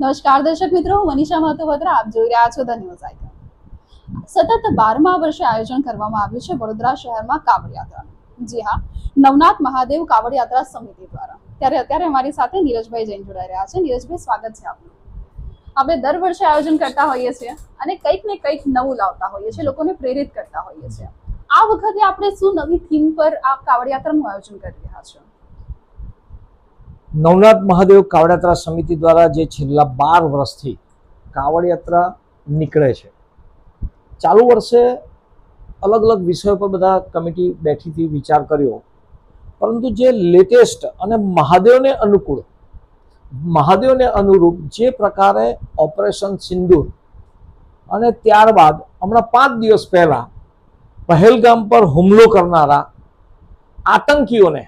નમસ્કાર દર્શક મિત્રો, હું મનીષા મહતો વત્રા આપ જોઈ રહ્યા છો ધ ન્યૂઝ આઇકન સતત બારમા વર્ષે આયોજન કરવામાં આવ્યું છે વડોદરા શહેરમાં કાવડ યાત્રાનું જી હા, નવનાથ મહાદેવ કાવડ યાત્રા સમિતિ દ્વારા. ત્યારે અત્યારે અમારી સાથે નીરજભાઈ જૈન જોડાઈ રહ્યા છે. નીરજભાઈ, સ્વાગત છે આપનું. આપણે દર વર્ષે આયોજન કરતા હોઈએ છીએ અને કંઈક ને કંઈક નવું લાવતા હોઈએ છીએ, લોકોને પ્રેરિત કરતા હોઈએ છીએ. આ વખતે આપણે શું નવી થીમ પર આ કાવડ યાત્રાનું આયોજન કરી રહ્યા છો? નવનાથ મહાદેવ કાવડયાત્રા સમિતિ દ્વારા જે છેલ્લા બાર વર્ષથી કાવડયાત્રા નીકળે છે. ચાલુ વર્ષે અલગ અલગ વિષયો પર બધા કમિટી બેઠીથી વિચાર કર્યો. પરંતુ જે લેટેસ્ટ અને મહાદેવને અનુકૂળ, મહાદેવને અનુરૂપ જે પ્રકારે ઓપરેશન સિંદૂર અને ત્યારબાદ હમણાં પાંચ દિવસ પહેલાં પહેલગામ પર હુમલો કરનારા આતંકીઓને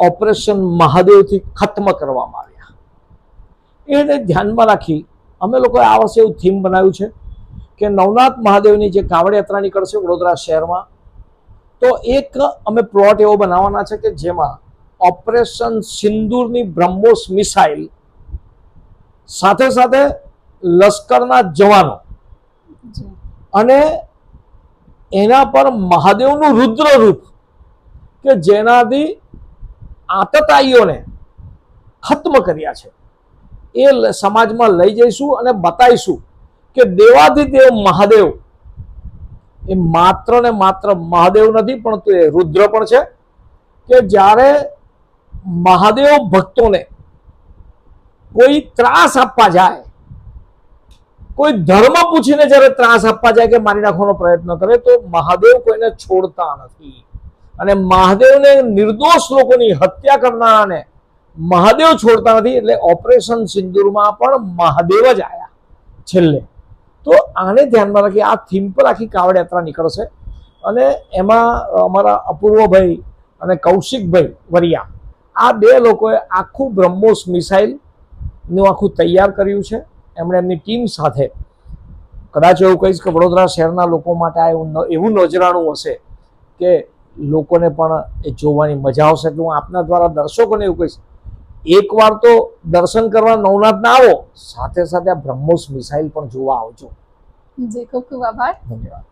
ઓપરેશન મહાદેવથી ખત્મ કરવામાં આવ્યા. એને ધ્યાનમાં રાખી અમે લોકોએ આ વર્ષે એવું થીમ બનાવ્યું છે કે નવનાથ મહાદેવની જે કાવડ યાત્રા નીકળશે વડોદરા શહેરમાં તો એક અમે પ્લોટ એવો બનાવવાના છે કે જેમાં ઓપરેશન સિંદૂરની બ્રહ્મોસ મિસાઇલ સાથે સાથે લશ્કરના જવાનો અને એના પર મહાદેવનું રુદ્ર રૂપ કે જેનાથી આતતાઈઓને ખત્મ કર્યા છે. એ સમાજમાં લઈ જઈશું અને બતાવીશું કે દેવાધિદેવ મહાદેવ એ માત્ર ને માત્ર મહાદેવ નથી, પણ તો રુદ્ર પણ છે કે જ્યારે મહાદેવ ભક્તોને કોઈ ત્રાસ આપવા જાય, કોઈ ધર્મ પૂછીને જ્યારે ત્રાસ આપવા જાય કે મારી નાખવાનો પ્રયત્ન કરે, તો મહાદેવ કોઈને છોડતા નથી. અને મહાદેવને નિર્દોષ લોકોની હત્યા કરનારાને મહાદેવ છોડતા નથી, એટલે ઓપરેશન સિંદૂરમાં પણ મહાદેવ જ આવ્યા છેલ્લે. તો આને ધ્યાનમાં રાખી આ થીમ પર આખી કાવડ યાત્રા નીકળશે. અને એમાં અમારા અપૂર્વભાઈ અને કૌશિકભાઈ વરિયા, આ બે લોકોએ આખું બ્રહ્મોસ મિસાઇલનું આખું તૈયાર કર્યું છે. એમણે એમની ટીમ સાથે, કદાચ એવું કહીશ કે વડોદરા શહેરના લોકો માટે આ એવું એવું નજરાણું હશે કે લોકોને પણ એ જોવાની મજા આવશે એટલે હું આપના દ્વારા દર્શકોને એવું કહીશ. એકવાર તો દર્શન કરવા નવનાથના આવો સાથે સાથે આ બ્રહ્મોસ મિસાઇલ પણ જોવા આવજો. જી ખૂબ ખૂબ આભાર. ધન્યવાદ.